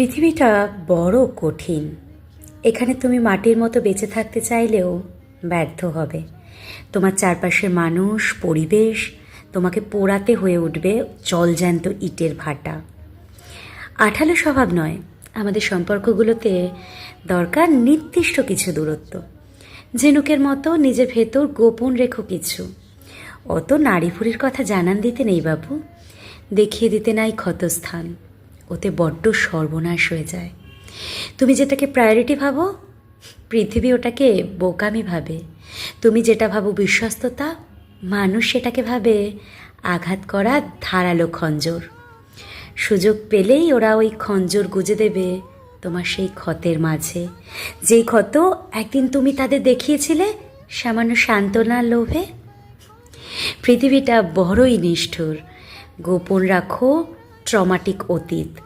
পৃথিবীটা বড় কঠিন। এখানে তুমি মাটির মতো বেঁচে থাকতে চাইলেও ব্যর্থ হবে। তোমার চারপাশের মানুষ, পরিবেশ তোমাকে পোড়াতে হয়ে উঠবে জলজ্যান্ত ইটের ভাটা। আঠালো স্বভাব নয়, আমাদের সম্পর্কগুলোতে দরকার নির্দিষ্ট কিছু দূরত্ব। ঝিনুকের মতো নিজের ভেতর গোপন রেখো কিছু। অত নারীভুরির কথা জানান দিতে নেই বাবু। দেখিয়ে দিতে নাই ক্ষতস্থান। ওতে বড্ড সর্বনাশ হয়ে যায়। তুমি যেটাকে প্রায়োরিটি ভাবো, পৃথিবী ওটাকে বোকামি ভাবে। তুমি যেটা ভাবো বিশ্বস্ততা, মানুষ সেটাকে ভাবে আঘাত করা ধারালো খঞ্জর। সুযোগ পেলেই ওরা ওই খঞ্জর গুজে দেবে তোমার সেই ক্ষতের মাঝে। যেই ক্ষত একদিন তুমি তাদের দেখিয়েছিলে সামান্য সান্ত্বনার লোভে। পৃথিবীটা বড়ই নিষ্ঠুর। গোপন রাখো ट्रॉमाटिक अतीत